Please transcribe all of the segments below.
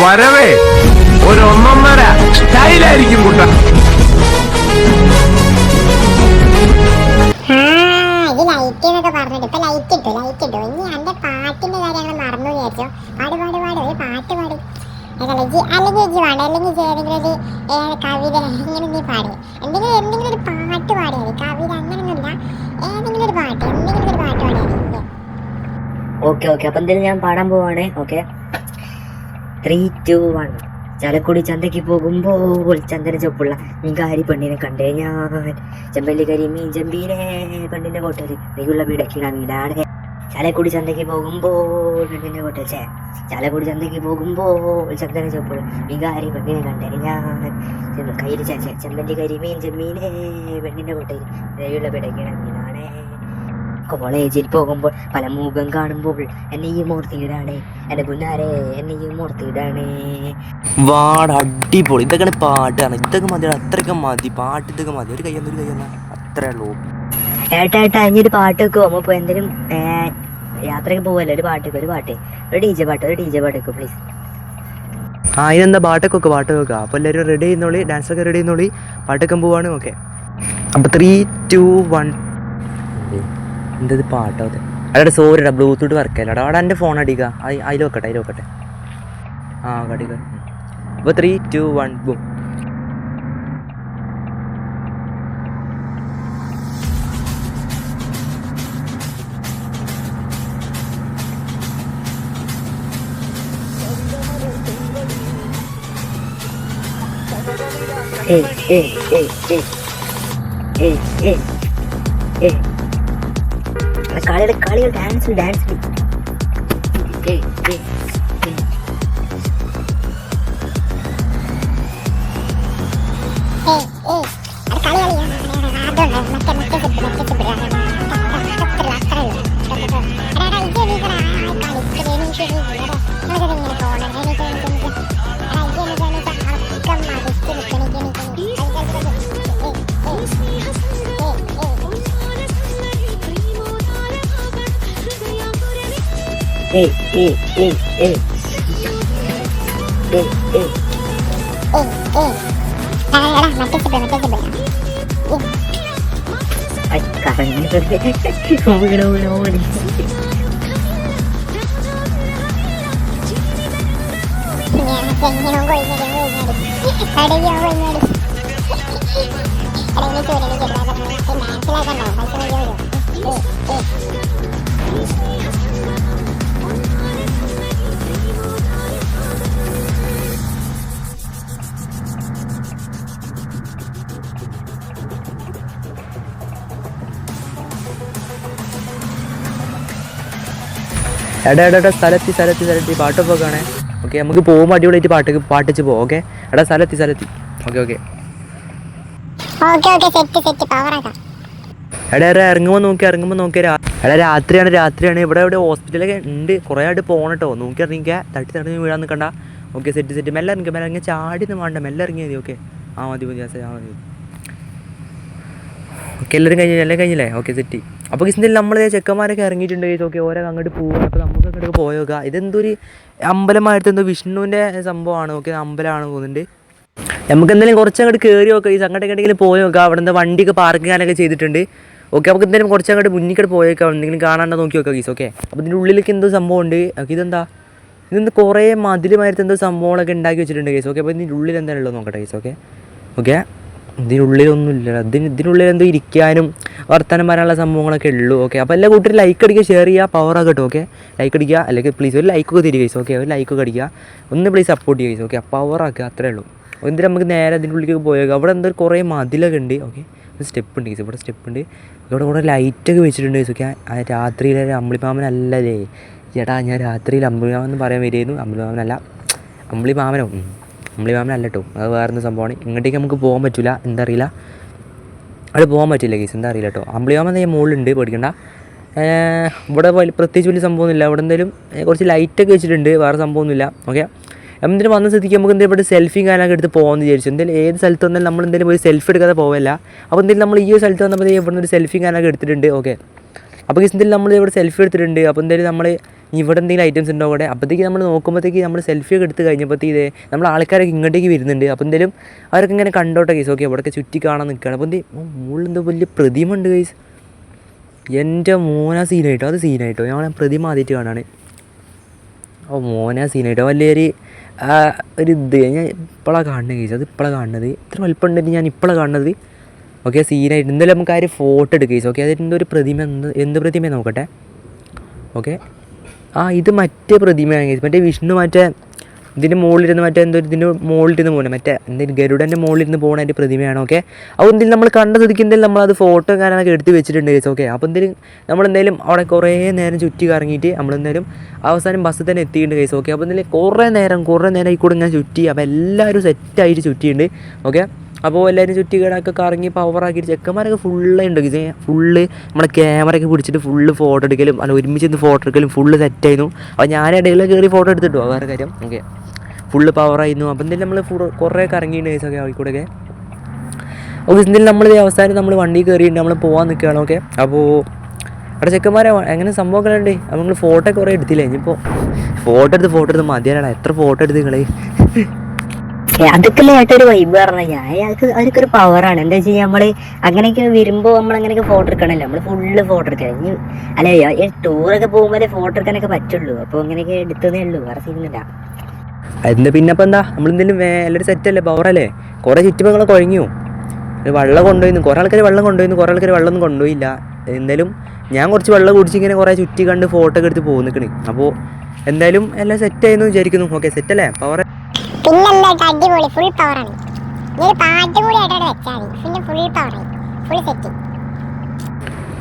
വരവേ. ഒരു ഒന്നൊന്നര സ്റ്റൈലായിരിക്കും കുട്ട. ലൈറ്റ് എന്നൊക്കെ പറഞ്ഞിട്ട്. ഇപ്പൊ ലൈറ്റ് ഇട്ടു ലൈറ്റ് ഇട്ടു. ഇനി എന്റെ പാട്ടിന്റെ കാര്യം ഞങ്ങൾ മറന്നു വിചാരിച്ചു. പാട് പാട് പാട്. ഒരു പാട്ട് പാടി. അതല്ല ജി അല്ലെങ്കിൽ ജി പാട്. അല്ലെങ്കിൽ ജി ഏതെങ്കിലും ഒരു ഏ, കവിത ഇങ്ങനെ നീ പാടി. എന്തെങ്കിലും എന്തെങ്കിലും ഒരു പാട്ട് പാടിയാൽ മതി. കവിത അങ്ങനെയൊന്നുമില്ല ഏതെങ്കിലും ഒരു പാട്ട് എന്തെങ്കിലും ഒരു പാട്ട് പാടിയാൽ ഓക്കെ ഓക്കെ. അപ്പം എന്തായാലും ഞാൻ പാടാൻ പോവാണ്. Okay. Three two one Chalakudy ചന്തയ്ക്ക് പോകുമ്പോൾ ചന്ദന ചൊപ്പുള്ള മീൻകാരി പെണ്ണിനെ കണ്ടേ ഞാൻ. ചെമ്പല്ലി കരി മീൻ ചെമ്പീനെ പെണ്ണിന്റെ കോട്ടൽ നീയുള്ള വീടക്കിട വീടാണ്. ചാലക്കുടി ചന്തയ്ക്ക് പോകുമ്പോൾ പെണ്ണിന്റെ കോട്ടൽ ചേ ചാലക്കുടി ചന്തയ്ക്ക് പോകുമ്പോൾ ചന്ദന ചൊപ്പുള്ള മീൻകാരി പെണ്ണിനെ കണ്ടേ ഞാൻ. കയ്യിൽ ചേച്ചേ ചെമ്പല്ലി കരി മീൻ ചെമ്മീനെ പെണ്ണിന്റെ കോട്ടൽ നീയുള്ള വീടക്കിട വീടാണ്. കോളേജിൽ പോകുമ്പോൾ പല മുഖം കാണുമ്പോൾ എന്നെയും ഓർത്തിയിടാണേ എന്റെ പുന്നാരെ എന്നെയും മൂർത്തിയിടാണേ വാട അടിപൊളി. ഇതൊക്കെയാണ് പാട്ടാണ്. ഇതൊക്കെ മതി അത്രയൊക്കെ മതി. പാട്ട് ഇതൊക്കെ മതി. ഒരു കൈ ഒരു കയ്യെന്ന. അത്രേ ഉള്ളൂ. ഏട്ടാ ഏട്ടാ ഇനിയൊരു പാട്ടൊക്കെ പോകുമ്പോൾ ഇപ്പോൾ എന്തെങ്കിലും യാത്രയ്ക്ക് പോവല്ലോ? ഒരു പാട്ടൊക്കെ ഒരു പാട്ട്. ഒരു ഡി ജെ പാട്ട് ഒരു ഡി ജെ പാട്ടൊക്കെ പ്ലീസ് ആ ഇതെന്താ പാട്ടൊക്കെ വെക്കുക പാട്ട് വെക്കുക അപ്പോൾ എല്ലാവരും റെഡി ചെയ്യുന്നോളി ഡാൻസൊക്കെ റെഡി ചെയ്യുന്നോളി. പാട്ടൊക്കെ പോവാണ് ഓക്കെ അപ്പോൾ ത്രീ ടു വൺ എന്തത് പാട്ടോ അത്? അവിടെ സോറിടാ ബ്ലൂടൂത്ത് വർക്കല്ല അവിടെ എന്റെ ഫോൺ അടിക്കുക അതിൽ വെക്കട്ടെ അതിൽ വെക്കട്ടെ. ആ അടിക്ക അപ്പോൾ ത്രീ ടു വൺ ബും ഏ ഏ ഏ ഏ ഏ ഏ ഏയ്. காலையில் காலையில் டான்ஸ் டான்ஸ் ஏய் ஏய் ஏய் அது காலையில் ಮತ್ತೆ ಮತ್ತೆ ಮತ್ತೆ ಬಿಡ್ರಿ oh, oh, oh, oh. Oh, oh. Oh, oh. Nah, nah, nah, makin sebelah, makin sebelah. Oh. Ay, caramba. Como que no me lo morí? Thank you. എടാ എടാ എടാ സ്ഥലത്തി സ്ഥലത്തി സ്ഥലത്തി. പാട്ടൊക്കെ കാണേ ഓക്കെ നമുക്ക് പോകുമ്പോൾ അടിപൊളിയായിട്ട് പാട്ട് പാട്ടിച്ച് പോകും ഓക്കെ എടാ സ്ഥലത്തി സ്ഥലത്തി. ഓക്കെ ഓക്കെ എടാ എടാ ഇറങ്ങുമ്പോൾ നോക്കി ഇറങ്ങുമ്പോൾ നോക്കി എടാ രാത്രിയാണ് രാത്രിയാണ്. ഇവിടെ ഇവിടെ ഹോസ്പിറ്റലൊക്കെ ഉണ്ട്. കുറേ ആയിട്ട് പോകണം കേട്ടോ. നോക്കി ഇറങ്ങിക്കുക തട്ടി തടഞ്ഞ് വീഴാൻ നിൽക്കണ്ട ഓക്കെ സെറ്റ് സെറ്റ് മെല്ലെ ഇറങ്ങി മെല്ലെ ഇറങ്ങി. ചാടി നിന്ന് വേണ്ട. മെല്ലെ ഇറങ്ങിയാൽ മതി ഓക്കെ ആ മതി മതി ആ മതി. ഓക്കെ എല്ലാവരും കഴിഞ്ഞില്ലേ എല്ലാം കഴിഞ്ഞില്ലേ? ഓക്കെ സെറ്റി അപ്പോൾ ഇതിൽ നമ്മൾ ചെക്കന്മാരൊക്കെ ഇറങ്ങിയിട്ടുണ്ട് ഓക്കെ ഓരോ അങ്ങോട്ട് പോകുക അപ്പോൾ നമുക്ക് അങ്ങോട്ട് പോയോക്കുക ഇതെന്തൊരു അമ്പലമായിട്ട് എന്തോ വിഷ്ണുവിന്റെ സംഭവമാണ്. ഓക്കെ അമ്പലമാണ് പോകുന്നുണ്ട് നമുക്ക് എന്തെങ്കിലും കുറച്ച് അങ്ങോട്ട് കയറി നോക്കുക ഈ അങ്ങോട്ട് എങ്ങോട്ടെങ്കിലും പോയി നോക്കുക അവിടെ നിന്ന് വണ്ടിയൊക്കെ പാർക്ക് ചെയ്യാനൊക്കെ ചെയ്തിട്ടുണ്ട്. ഓക്കെ നമുക്ക് എന്തെങ്കിലും കുറച്ച് അങ്ങോട്ട് മുന്നിക്കട്ട് പോയേക്കാം. എന്തെങ്കിലും കാണാണ്ട് നോക്കി നോക്കുക ഗീസ് ഓക്കെ അപ്പോൾ ഇതിന്റെ ഉള്ളിലേക്ക് എന്തോ സംഭവം ഉണ്ട് ഇതെന്താ? ഇതെന്ത് കുറേ മതിലുമായിട്ട് എന്തോ സംഭവങ്ങളൊക്കെ ഉണ്ടാക്കി വെച്ചിട്ടുണ്ട് ഗീസ് ഓക്കെ അപ്പോൾ ഇതിന്റെ ഉള്ളിൽ എന്താണുള്ളത് നോക്കട്ടെ ഗീസ് ഓക്കെ ഓക്കെ. ഇതിനുള്ളിലൊന്നുമില്ല ഇതിന് ഇതിനുള്ളിൽ എന്തോ ഇരിക്കാനും വർത്തമാനം വരാനുള്ള സംഭവങ്ങളൊക്കെ ഉള്ളൂ ഓക്കെ അപ്പോൾ എല്ലാ കൂട്ടരും ലൈക്ക് അടിക്കുക ഷെയർ ചെയ്യുക പവർ ആകട്ടോ ഓക്കെ ലൈക്ക് അടിക്കുക അല്ലെങ്കിൽ പ്ലീസ് ഒരു ലൈക്കൊക്കെ തരിക ഓക്കെ ഒരു ലൈക്കൊക്കെ അടിക്കുക. ഒന്ന് പ്ലീസ് സപ്പോർട്ട് ചെയ്യുക ഓക്കെ പവർ ആക്കുക അത്രേ ഉള്ളൂ. എന്തിനാ നമുക്ക് നേരെ അതിന്റെ ഉള്ളിലേക്ക് പോയേക്കാം അവിടെ എന്തോ കുറേ മതിലൊക്കെ ഉണ്ട് ഓക്കെ സ്റ്റെപ്പ് ഉണ്ട് ഇവിടെ സ്റ്റെപ്പ് ഉണ്ട്. ഇവിടെ കുറേ ലൈറ്റൊക്കെ വെച്ചിട്ടുണ്ട് ഓക്കെ രാത്രിയിലെ അമ്പിളിമാമനല്ലേ? ചേട്ടാ ഞാൻ രാത്രിയിൽ അമ്പിളിമാമൻ പറയാൻ വരികയായിരുന്നു. അമ്പിളിമാമനല്ല അമ്പിളിമാമനോ? ഉം. അമ്പിളിമാമനല്ല കേട്ടോ അത് വേറൊരു സംഭവമാണ്? ഇങ്ങോട്ടേക്ക് നമുക്ക് പോകാൻ പറ്റില്ല എന്താ അറിയില്ല? അവിടെ പോകാൻ പറ്റില്ല കേസ് എന്താ അറിയില്ല കേട്ടോ അമ്പിളിമാമൻ ഞാൻ മുകളിലുണ്ട് പേടിക്കണ്ട. ഇവിടെ പ്രത്യേകിച്ച് വലിയ സംഭവമൊന്നുമില്ല. ഇവിടെ എന്തെങ്കിലും ഏർ കുറച്ച് ലൈറ്റൊക്കെ വെച്ചിട്ടുണ്ട്. വേറെ സംഭവമൊന്നുമില്ല. ഓക്കെ എന്തിനും വന്ന സ്ഥിതിക്ക് നമുക്ക് എന്തെങ്കിലും ഇവിടെ സെൽഫി കാര്യമൊക്കെ എടുത്ത് പോകാമെന്ന് വിചാരിച്ചു. എന്തെങ്കിലും ഏത് സ്ഥലത്ത് വന്നാലും നമ്മൾ എന്തെങ്കിലും പോയി സെൽഫി എടുക്കാതെ പോവില്ല. അപ്പോൾ എന്തെങ്കിലും നമ്മൾ ഈ ഒരു സ്ഥലത്ത് വന്നപ്പോൾ ഇവിടെ നിന്ന് ഒരു സെൽഫി കാര്യമൊക്കെ എടുത്തിട്ടുണ്ട്. ഓക്കെ അപ്പോൾ എന്തെങ്കിലും നമ്മൾ ഇവിടെ സെൽഫി എടുത്തിട്ടുണ്ട്. അപ്പോൾ എന്തായാലും നമ്മൾ ഇവിടെ എന്തെങ്കിലും ഐറ്റംസ് ഉണ്ടോ അവിടെ? അപ്പോഴത്തേക്ക് നമ്മൾ നോക്കുമ്പോഴത്തേക്ക് നമ്മൾ സെൽഫി ഒക്കെ എടുത്ത് കഴിഞ്ഞപ്പോഴത്തേക്ക് ഇതേ നമ്മൾ ആൾക്കാരൊക്കെ ഇങ്ങോട്ടേക്ക് വരുന്നുണ്ട്. അപ്പോൾ എന്തെങ്കിലും അവരൊക്കെ ഇങ്ങനെ കണ്ടോട്ടെ കേസ് ഓക്കെ അവിടെയൊക്കെ ചുറ്റി കാണാൻ നിൽക്കുകയാണ്. അപ്പോൾ എന്തേ മുകളിൽ എന്തോ വലിയ പ്രതിമ ഉണ്ട് കേസ് എന്റെ മോന സീനായിട്ടോ അത് സീനായിട്ടോ ഞാൻ പ്രതിമ ആദ്യമായിട്ട് കാണാണ്. ഓ മോന സീനായിട്ടോ വലിയൊരു ഒരു ഇത്. ഞാൻ ഇപ്പോഴാണ് കാണുന്നത് കേസ് അത് ഇപ്പോഴാണ് കാണുന്നത്. ഇത്ര വലിപ്പമുണ്ടെങ്കിൽ ഞാൻ ഇപ്പോഴാണ് കാണുന്നത്. ഓക്കെ സീനായിട്ട് എന്തായാലും നമുക്ക് ആ ഒരു ഫോട്ടോ എടുക്കുക ഓക്കെ അതിന്റെ ഒരു പ്രതിമ എന്ത് എന്ത് പ്രതിമ നോക്കട്ടെ. ഓക്കെ ആ ഇത് മറ്റേ പ്രതിമയാണ്. മറ്റേ വിഷ്ണു മറ്റേ ഇതിന്റെ മുകളിലിരുന്ന് മറ്റേ എന്തോ ഇതിന്റെ മുകളിലിരുന്ന് പോകുന്നത് മറ്റേ എന്തെങ്കിലും ഗരുഡന്റെ മുകളിലിരുന്ന് പോകുന്ന അതിന്റെ പ്രതിമയാണ് ഓക്കെ അപ്പോൾ എന്തെങ്കിലും നമ്മൾ കണ്ടതിരിക്കുന്നതിൽ നമ്മൾ നമ്മളത് ഫോട്ടോ കാര്യങ്ങളൊക്കെ എടുത്ത് വെച്ചിട്ടുണ്ട് ചേച്ചി ഓക്കെ അപ്പോൾ എന്തെങ്കിലും നമ്മളെന്തായാലും അവിടെ കുറേ നേരം ചുറ്റി കറങ്ങിയിട്ട് നമ്മളെന്തായാലും അവസാനം ബസ്സിൽ തന്നെ എത്തിയിട്ടുണ്ട് കേസ് ഓക്കെ അപ്പോൾ എന്തെങ്കിലും കുറേ നേരം കുറേ നേരം ഈ കൂടെ ഞാൻ ചുറ്റി അപ്പോൾ എല്ലാവരും സെറ്റായിട്ട് ചുറ്റിയിട്ടുണ്ട് ഓക്കെ അപ്പോൾ എല്ലാവരും ചുറ്റി കിടക്കെ കറങ്ങി പവറാക്കിയിട്ട് ചെക്കന്മാരൊക്കെ ഫുള്ള് ഉണ്ട് ഇത്. ഫുള്ള് നമ്മുടെ ക്യാമറയൊക്കെ പിടിച്ചിട്ട് ഫുള്ള് ഫോട്ടോ എടുക്കലും അല്ല ഒരുമിച്ച് നിന്ന് ഫോട്ടോ എടുക്കലും ഫുള്ള് സെറ്റായിരുന്നു അപ്പോൾ ഞാൻ ഇടയിൽ കയറി ഫോട്ടോ എടുത്തിട്ടു വേറെ കാര്യം. ഓക്കെ. ഫുള്ള് പവറായിരുന്നു അപ്പോൾ എന്തെങ്കിലും നമ്മൾ ഫുഡ് കുറേ കറങ്ങിയിട്ടുണ്ട് കേസൊക്കെ ആയിക്കൂടെയൊക്കെ. ഓക്കെ എന്തെങ്കിലും നമ്മൾ ഈ അവസാനം നമ്മൾ വണ്ടി കയറിയിട്ട് നമ്മൾ പോകാൻ നിൽക്കുകയാണ് ഓക്കെ. അപ്പോൾ അവിടെ ചെക്കന്മാരെ എങ്ങനെ സംഭവങ്ങളുണ്ട് അപ്പോൾ നിങ്ങൾ ഫോട്ടോ കുറേ എടുത്തില്ലേ? ഇനിയിപ്പോൾ ഫോട്ടോ എടുത്ത് ഫോട്ടോ എടുത്ത് മതിയാലാണ് എത്ര ഫോട്ടോ എടുത്ത് നിങ്ങളെ? അതൊക്കെ ഒരു വൈബ് പറഞ്ഞ. ഞാൻ അതൊക്കെ അതൊക്കെ ഒരു പവറാണ് എന്താ വെച്ചാൽ നമ്മൾ അങ്ങനെയൊക്കെ വരുമ്പോ നമ്മൾ അങ്ങനെയൊക്കെ ഫോട്ടോ എടുക്കണല്ലോ. നമ്മൾ ഫുള്ള് ഫോട്ടോ എടുക്കാം ഇനി അല്ലെ ടൂറൊക്കെ പോകുമ്പോഴേ ഫോട്ടോ എടുക്കാനൊക്കെ പറ്റുള്ളൂ. അപ്പൊ അങ്ങനെയൊക്കെ എടുത്തതേ ഉള്ളൂ. വേറെ സീനില്ല അതിന് പിന്നെ എന്താ? നമ്മളെന്തെങ്കിലും എല്ലാവരും സെറ്റല്ലേ പവറല്ലേ കുറേ ചുറ്റുപങ്ങളെ കുഴഞ്ഞു. വെള്ളം കൊണ്ടുപോയിന്ന്. കുറേ ആൾക്കാർ വെള്ളം കൊണ്ടുപോയിന്ന്. കുറേ ആൾക്കാർ വെള്ളമൊന്നും കൊണ്ടുപോയില്ല. എന്തായാലും ഞാൻ കുറച്ച് വെള്ളം കുടിച്ച് ഇങ്ങനെ കുറേ ചുറ്റി കണ്ട് ഫോട്ടോ ഒക്കെ എടുത്ത് പോകുന്നിക്കണ് അപ്പോൾ എന്തായാലും എല്ലാം സെറ്റ് സെറ്റായെന്ന് വിചാരിക്കുന്നു. ഓക്കെ സെറ്റല്ലേ പവർ പിന്നെന്താ അടിപൊളി ഫുൾ പവറാണ് ഞാൻ ഒരു പാട്ടും കൂടി ആയിട്ടോടെ വെച്ചാൽ മതി. പിന്നെ ഫുൾ പവറായി ഫുൾ സെറ്റ്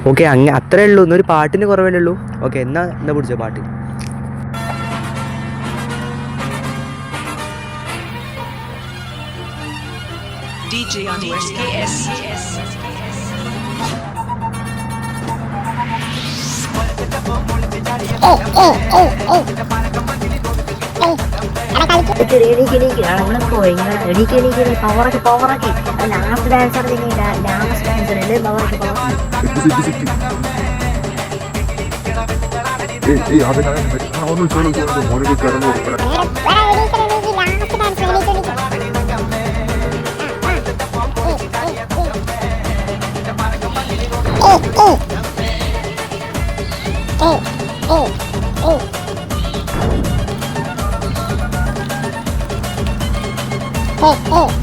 ഓക്കെ അങ്ങ് അത്രേ ഉള്ളൂ. ഇന്നൊരു പാട്ടിന് കുറവല്ലേ ഉള്ളൂ. ഓക്കെ എന്നാ എന്താ പിടിച്ചോ പാട്ട്? DJ on KS. പവറൊക്കെ പവറൊക്കെ ലാസ്റ്റ് ഡാൻസ് ലാസ്റ്റ് ഡാൻസ് അല്ലേ പവറൊക്കെ പവർ വേറെ വേറെ എണീക്കണം ലാസ്റ്റ് ഡാൻസ്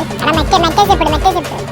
എണീക്കണം മറ്റേ മറ്റേ ചെപ്പിട് മറ്റേ ചെപ്പിട്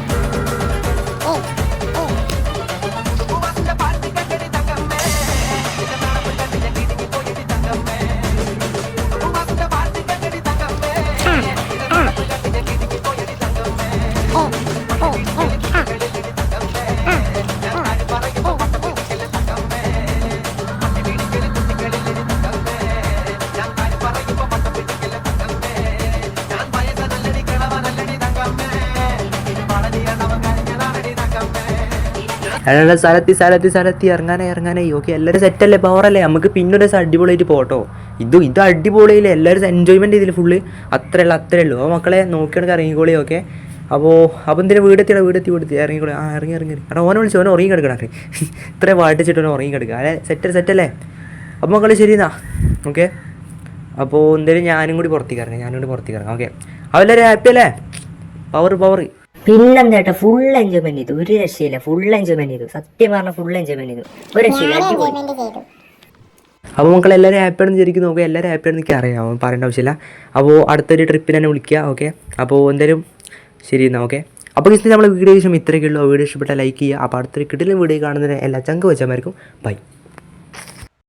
അല്ല സ്ഥലത്തി സ്ഥലത്തി സ്ഥലത്തി ഇറങ്ങാനായി ഇറങ്ങാനായി. ഓക്കെ എല്ലാവരും സെറ്റല്ലേ പവറല്ലേ നമുക്ക് പിന്നെ ഒരു ദിവസം അടിപൊളിയായിട്ട് പോട്ടോ. ഇതും ഇത് അടിപൊളിയില്ലേ? എല്ലാവരും എൻജോയ്മെന്റ് ചെയ്തില്ല ഫുള്ള് അത്രേ ഉള്ളൂ അത്രേ ഉള്ളൂ. അപ്പോൾ മക്കളെ നോക്കിയാണെങ്കിൽ ഇറങ്ങിക്കോളി ഓക്കെ അപ്പോൾ അപ്പോൾ എന്തിനാ വീടെത്തിയുടെ വീടെത്തി വീടെത്തി ഇറങ്ങിക്കോളി. ആ ഇറങ്ങി ഇറങ്ങി എടാ ഓനെ വിളിച്ചു ഓനെ ഉറങ്ങി കിടക്കണം ഇത്ര വാട്ടിച്ചിട്ട് ഓനെ ഉറങ്ങി കിടക്കുക. അല്ലെ? സെറ്റ് സെറ്റല്ലേ അപ്പോൾ മക്കളെ ശരി എന്നാ. ഓക്കെ അപ്പോൾ എന്തായാലും ഞാനും കൂടി പുറത്തേക്ക് ഇറങ്ങാം. ഞാനും കൂടി പുറത്തേക്ക് ഇറങ്ങാം. ഓക്കെ അവരെല്ലാവരും ഹാപ്പി അല്ലേ? പവർ പവർ പിന്നെന്താ ചേട്ടാ ഫുൾ എൻജോയ്മെന്റ് ചെയ്തു. ഒരു രക്ഷയില്ല. ഫുൾ എൻജോയ്മെന്റ് ചെയ്തു. സത്യം പറഞ്ഞ ഫുൾ എൻജോയ്മെന്റ് ചെയ്തു. ഒരു രക്ഷയില്ല. അടിപൊളി. അപ്പോൾ മക്കൾ എല്ലാവരും ഹാപ്പിയാണെന്ന് വിചാരിക്കും നോക്കുക എല്ലാവരും ഹാപ്പിയാണെന്ന് എനിക്ക് അറിയാം. പറയേണ്ട ആവശ്യമില്ല. അപ്പോൾ അടുത്തൊരു ട്രിപ്പിന് തന്നെ വിളിക്കുക ഓക്കെ അപ്പോൾ എന്തായാലും ശരി എന്നാൽ ഓക്കെ അപ്പോൾ ഇന്ന് നമ്മൾ വീഡിയോ ശേഷം ഇത്രയൊക്കെ ഉള്ളൂ വീഡിയോ ഇഷ്ടപ്പെട്ട ലൈക്ക് ചെയ്യുക. അപ്പോൾ അടുത്തൊരു കിട്ടിലും വീഡിയോ കാണുന്നതിന് എല്ലാ ചങ്ക് വെച്ചാൽ ബൈ